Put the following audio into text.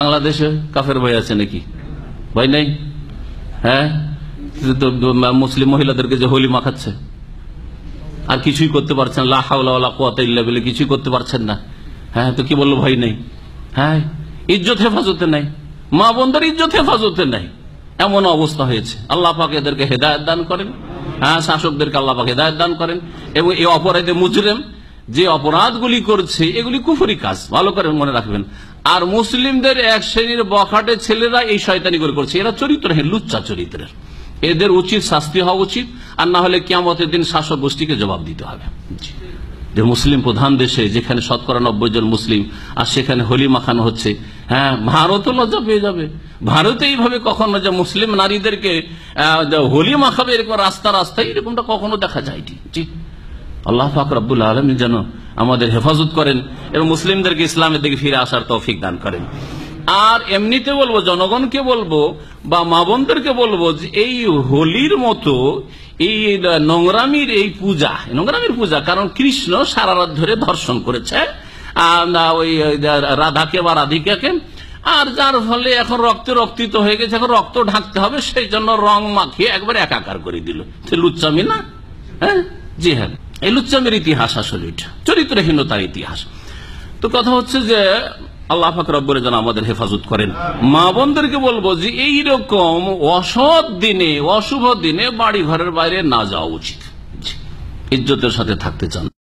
বাংলাদেশে কাফের ভয় আছে নাকি? ভয় নেই? হ্যাঁ? মুসলিম মহিলাদেরকে যে হোলি মাখাচ্ছে আর কিছুই করতে পারছেন লাহাউলা কিছুই করতে পারছেন না। হ্যাঁ তো কি বলল ভয় নেই? হ্যাঁ ইজ্জত হেফাজতে নাই। মা বোনদের ইজ্জত হেফাজতে নাই। এমন অবস্থা হয়েছে। আল্লাহ পাক এদেরকে হেদায়ত দান করেন। হ্যাঁ শাসকদেরকে আল্লাহ পাক হেদায়ত দান করেন। এবং এই অপরাধে মুজরেম যে অপরাধগুলি করছে, এগুলি কুফরি কাজ, ভালো করে মনে রাখবেন। আর মুসলিমদের এক শ্রেণির বখাটে ছেলেরা এই শয়তানি করে করছে। এরা চরিত্রহীন লুচ্চা চরিত্রের। এদের উচিত শাস্তি হওয়া উচিত, আর না হলে কিয়ামতের দিন শাসক গোষ্ঠীকে জবাব দিতে হবে। যে মুসলিম প্রধান দেশে, যেখানে শতকরা নব্বই জন মুসলিম, আর সেখানে হোলি মাখানো হচ্ছে হ্যাঁ ভারতও লজ্জা পেয়ে যাবে। ভারতে এইভাবে কখনো যে মুসলিম নারীদেরকে হোলি মাখাবে এরকম রাস্তা, রাস্তায়, এরকমটা কখনো দেখা যায়নি। জি। আল্লাহ ফাক রব্বুল আলমী যেন আমাদের হেফাজত করেন এবং মুসলিমদেরকে ইসলামের দিকে ফিরে আসার তৌফিক দান করেন। আর এমনিতে বলব, জনগণকে বলব বা মা বোনদেরকে বলব যে এই হোলির মতো এই নোংরামির এই পূজা নোংরামির পূজা কারণ কৃষ্ণ সারা রাত ধরে ধর্ষণ করেছে ওই রাধাকে বা রাধিকাকে, আর যার ফলে এখন রক্তে রক্তিত হয়ে গেছে, এখন রক্ত ঢাকতে হবে, সেই জন্য রং মাখিয়ে একবার একাকার করে দিল। লুচ্চামি না? হ্যাঁ? জি হ্যাঁ। এই লুচ্চামের ইতিহাস আসলে এটা, চরিত্রহীনতার ইতিহাস। তো কথা হচ্ছে যে, আল্লাহ ফাকরাব্বরে যেন আমাদের হেফাজত করেন। মা বোনদেরকে বলব যে এই রকম অসৎ দিনে, অশুভ দিনে বাড়ি ঘরের বাইরে না যাওয়া উচিত। ইজ্জতের সাথে থাকতে চান